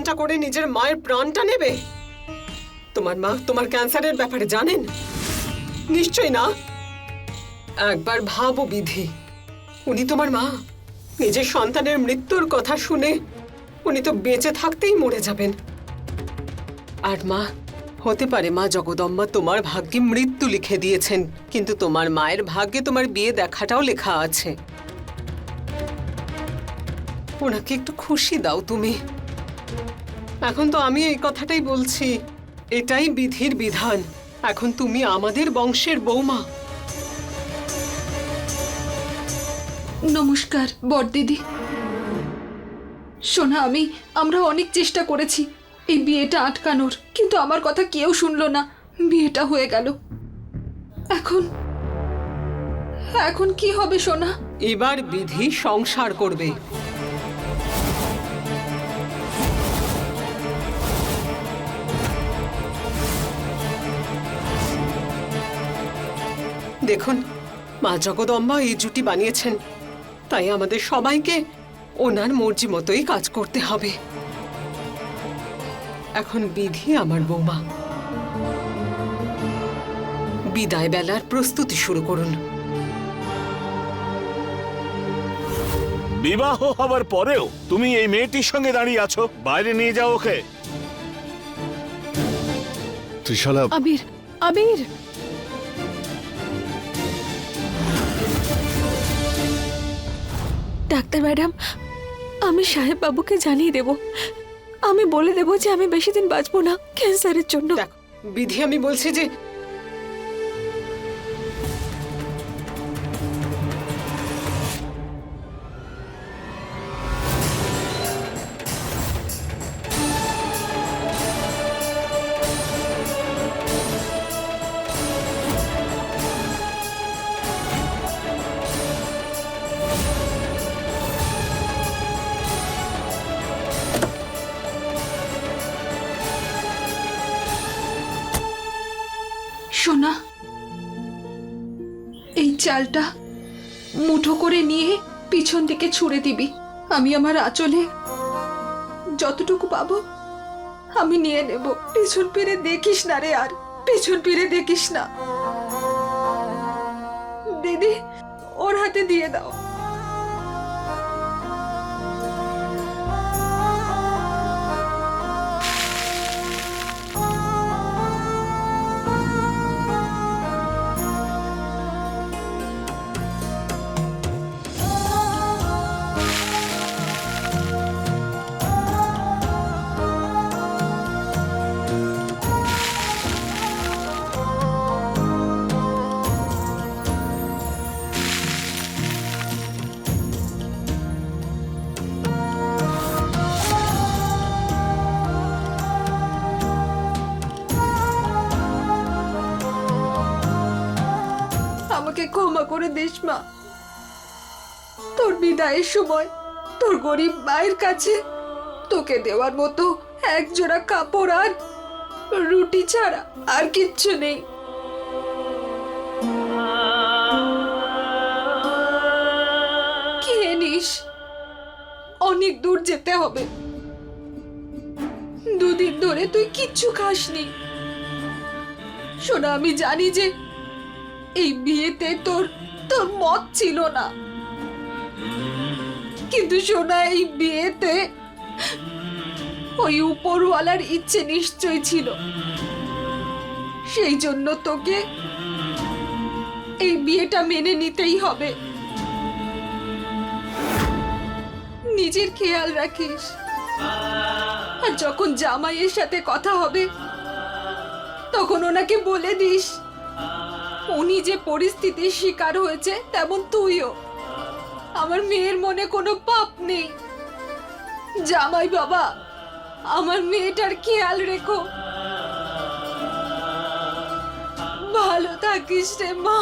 এমনটা করে নিজের মায়ের প্রাণটা নেবে? তোমার মা তোমার ক্যান্সারের ব্যাপারে জানেন? নিশ্চয় না। একবার ভাবো বিধি। উনি তোমার মা। নিজের সন্তানের মৃত্যুর কথা শুনে উনি তো বেঁচে থাকতেই মরে যাবেন। আর মা, হতে পারে মা জগদম্বা তোমার ভাগ্যে মৃত্যু লিখে দিয়েছেন, কিন্তু তোমার মায়ের ভাগ্যে তোমার বিয়ে দেখাটাও লেখা আছে। ওনাকে একটু খুশি দাও তুমি। এখন তো আমি এই কথাটাই বলছি। এটাই বিধির বিধান। এখন তুমি আমাদের বংশের বৌমা। নমস্কার বড়দিদি শোনা আমি আমরা অনেক চেষ্টা করেছি এই বিয়েটা আটকানোর কিন্তু আমার কথা কেউ শুনলো না। বিয়েটা হয়ে গেল। এখন এখন কি হবে সোনা এবার বিধি সংসার করবে। দেখুন মা জগদম্বা এই জুটি বানিয়েছেন। তাই আমাদের সবাইকে ওনার মর্জি মতোই কাজ করতে হবে। এখন বিধি আমার বৌমা। বিদায় বেলার প্রস্তুতি শুরু করুন। বিবাহ হবার পরেও তুমি এই মেয়েটির সঙ্গে দাঁড়িয়ে আছো। বাইরে নিয়ে যাও ওকে। ত্রিশালা আবির আবির। ডাক্তার ম্যাডাম, আমি সাহেব বাবুকে জানিয়ে দেব। আমি বলে দেব যে আমি বেশি দিন বাঁচবো না ক্যান্সারের জন্য। বিধি আমি বলছি যে চালটা মুঠো করে নিয়ে পিছন দিকে ছুঁড়ে দিবি। আমি আমার আঁচলে যতটুকু পাবো, আমি নিয়ে নেব। পিছন ফিরে দেখিস না রে আর, পিছন ফিরে দেখিস না। দিদি, ওর হাতে দিয়ে দাও। ক্ষমা করে দিস, মা। তোর বিদায়ের সময় তোর গরিব মায়ের কাছে তোকে দেওয়ার মতো এক জোড়া কাপড় আর রুটি ছাড়া আর কিচ্ছু নেই। খেয়ে নিস। অনেক দূর যেতে হবে। দুদিন ধরে তুই কিচ্ছু খাসনি। শোনা, আমি জানি যে এই বিয়েতে তোর তোর মত ছিল না। কিন্তু শোনা এই বিয়েতে ওই উপরওয়ালার ইচ্ছে নিশ্চয় ছিল। সেই জন্য তোকে এই বিয়েটা মেনে নিতেই হবে। নিজের খেয়াল রাখিস। আর যখন জামাইয়ের সাথে কথা হবে, তখন ওনাকে বলে দিস উনি যে পরিস্থিতির শিকার হয়েছে, তেমন তুইও। আমার মেয়ের মনে কোনো পাপ নেই। জামাই বাবা, আমার মেয়েটার খেয়াল রেখো। ভালো থাকিস রে মা।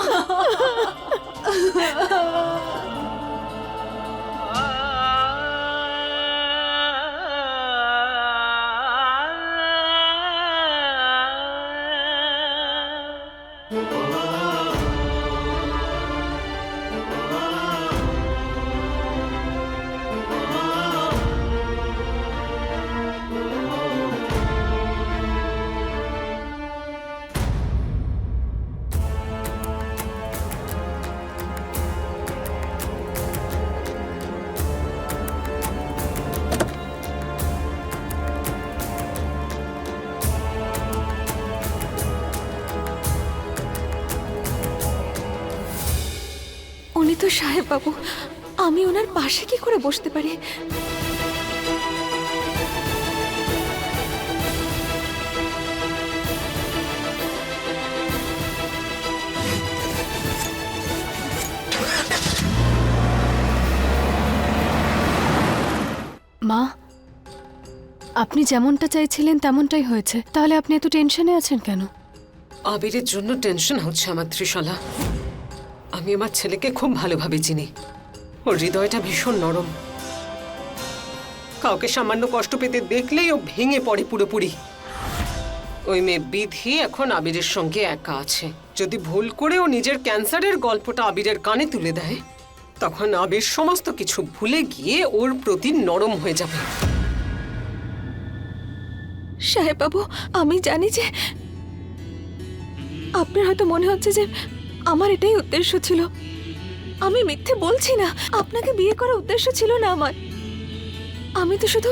সাহেব বাবু আমি ওনার পাশে কি করে বসতে পারি? মা আপনি যেমনটা চাইছিলেন তেমনটাই হয়েছে। তাহলে আপনি এত টেনশনে আছেন কেন? আবিরের জন্য টেনশন হচ্ছে আমার ত্রিশালা। আমি আমার ছেলেকে খুব ভালোভাবে চিনি। ওর হৃদয়টা ভীষণ নরম। কাউকে সামান্য কষ্ট পেতে দেখলেই ও ভেঙে পড়ে পুরোপুরি। ওই মেয়ে বিধি এখন আবিরের সঙ্গে একা আছে। যদি ভুল করে ও নিজের ক্যান্সারের গল্পটা আবিরের কানে তুলে দেয়, তখন আবির সমস্ত কিছু ভুলে গিয়ে ওর প্রতি নরম হয়ে যাবে। সাহেব বাবু, আমি জানি যে আপনার হয়তো মনে হচ্ছে যে আমার এটাই উদ্দেশ্য ছিল। আমি মিথ্যে বলছি না। আপনাকে বিয়ে করার উদ্দেশ্য ছিল না আমার। আমি তো শুধু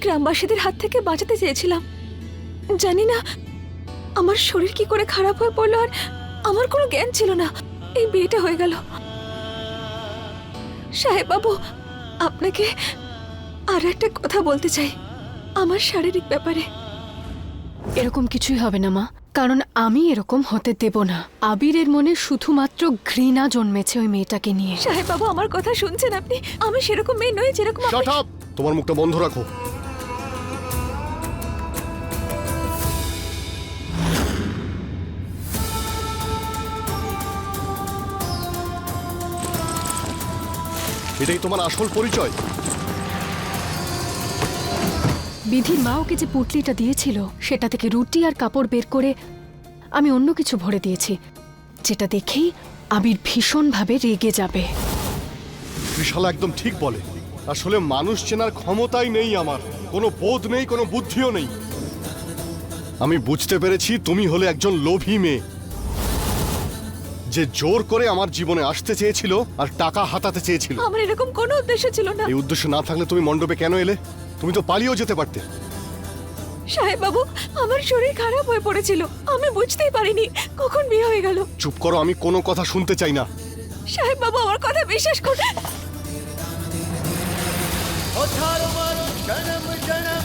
গ্রামবাসীদের হাত থেকে বাঁচাতে চেয়েছিলাম। জানি না, আমার শরীর কি করে খারাপ হয়ে পড়ল আর আমার কোনো জ্ঞান ছিল না। এই বিয়েটা হয়ে গেল। সাহেব বাবু আপনাকে আর একটা কথা বলতে চাই। আমার শারীরিক ব্যাপারে। এরকম কিছুই হবে না, মা। কারণ আমি এরকম হতে দেব না। আবিরের মনে শুধুমাত্র ঘৃণা জন্মেছে ওই মেয়েটাকে নিয়ে। সাহেব বাবু আমার কথা শুনছেন আপনি? আমি সেরকম মেয়ে নই যেরকম শাট আপ তোমার মুখটা বন্ধ রাখো। এটাই তোমার আসল পরিচয়। বিধির মা ওকে যে পুটলিটা দিয়েছিল সেটা থেকে রুটি আর কাপড় বের করে আমি অন্য কিছু ভরে দিয়েছি যেটা দেখেই আবির ভীষণভাবে রেগে যাবে। ত্রিশালা একদম ঠিক বলে। আসলে মানুষ চেনার ক্ষমতাই নেই আমার। কোনো বোধ নেই কোনো বুদ্ধিও নেই। আমি বুঝতে পেরেছি তুমি হলে একজন লোভী মেয়ে। যে জোর করে আমার জীবনে আসতে চেয়েছিল আর টাকা হাতাতে চেয়েছিল। আমার এরকম কোনো উদ্দেশ্য ছিল না। এই উদ্দেশ্য না থাকলে তুমি মণ্ডপে কেন এলে? তুমি তো পালিয়েও যেতে পারতে। সাহেব বাবু আমার শরীর খারাপ হয়ে পড়েছিল। আমি বুঝতেই পারিনি কখন বিয়ে হয়ে গেল। চুপ করো আমি কোনো কথা শুনতে চাই না। সাহেব বাবু আমার কথা বিশ্বাস করে জনম জনম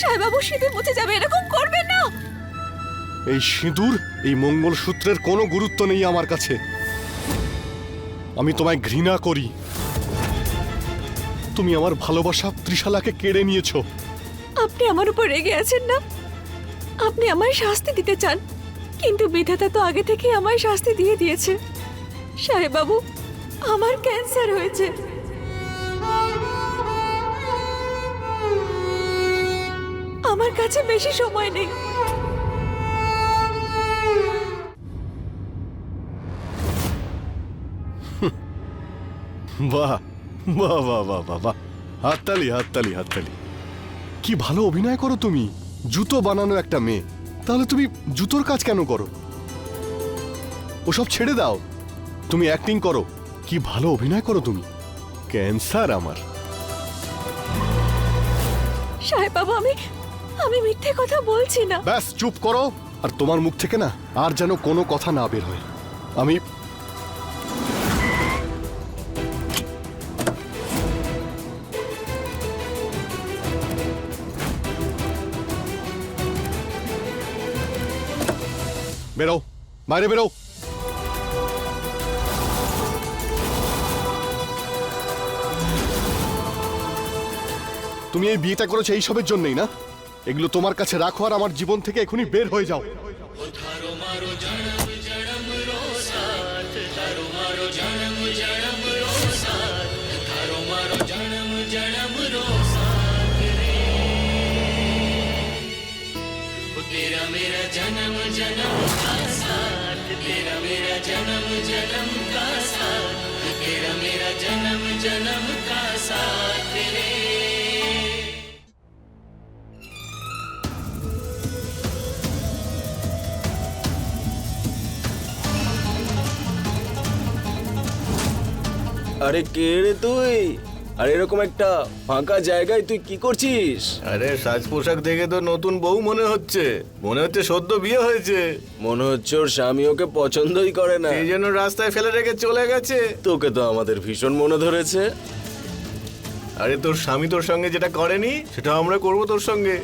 সাহেব বাবু সিঁদুর মুছে যাবে এরকম করবেন না। এই সিঁদুর এই মঙ্গলসূত্রের কোনো গুরুত্ব নেই আমার কাছে। আমি তোমায় ঘৃণা করি। তুমি আমার ভালোবাসা ত্রিশালাকে কেড়ে নিয়েছো। আপনি আমার উপর রেগে আছেন না? আপনি আমায় শাস্তি দিতে চান কিন্তু বিধাতা তো আগে থেকে আমায় শাস্তি দিয়ে দিয়েছে সাহেব বাবু আমার ক্যান্সার হয়েছে। আমার কাছে বেশি সময় নেই। বাহ বাহ বাহ বাহ বাহ বাহ। হাততালি হাততালি হাততালি। কি ভালো অভিনয় করো তুমি। জুতো বানানো একটা মেয়ে। তাহলে তুমি জুতোর কাজ কেন করো? ওসব ছেড়ে দাও। তুমি অ্যাক্টিং করো। কি ভালো অভিনয় করো তুমি। ক্যান্সার আমার। সাহেব বাবু আমি আমি মিথ্যে কথা বলছি না। ব্যাস, চুপ করো। আর তোমার মুখ থেকে না আর যেন কোনো কথা না বের হয়। আমি বেরো, বাইরে বেরো। তুমি এই বিয়েটা করেছ এইসবের জন্যই না? এগুলো তোমার কাছে রাখো আর আমার জীবন থেকে এখনই বের হয়ে যাও। জনম জনম কাসা তেরা মেরা জনম আরে কে রে তুই? আর এরকম একটা ফাঁকা জায়গায় তুই কি করছিস? আরে সাজ পোশাক দেখে তো নতুন বউ মনে হচ্ছে। মনে হচ্ছে সদ্য বিয়ে হয়েছে। মনে হচ্ছে ওর স্বামী ওকে পছন্দই করে না। এই জন্য রাস্তায় ফেলে রেখে চলে গেছে। তোকে তো আমাদের ভীষণ মনে ধরেছে। আরে তোর স্বামী তোর সঙ্গে যেটা করেনি সেটা আমরা করব তোর সঙ্গে।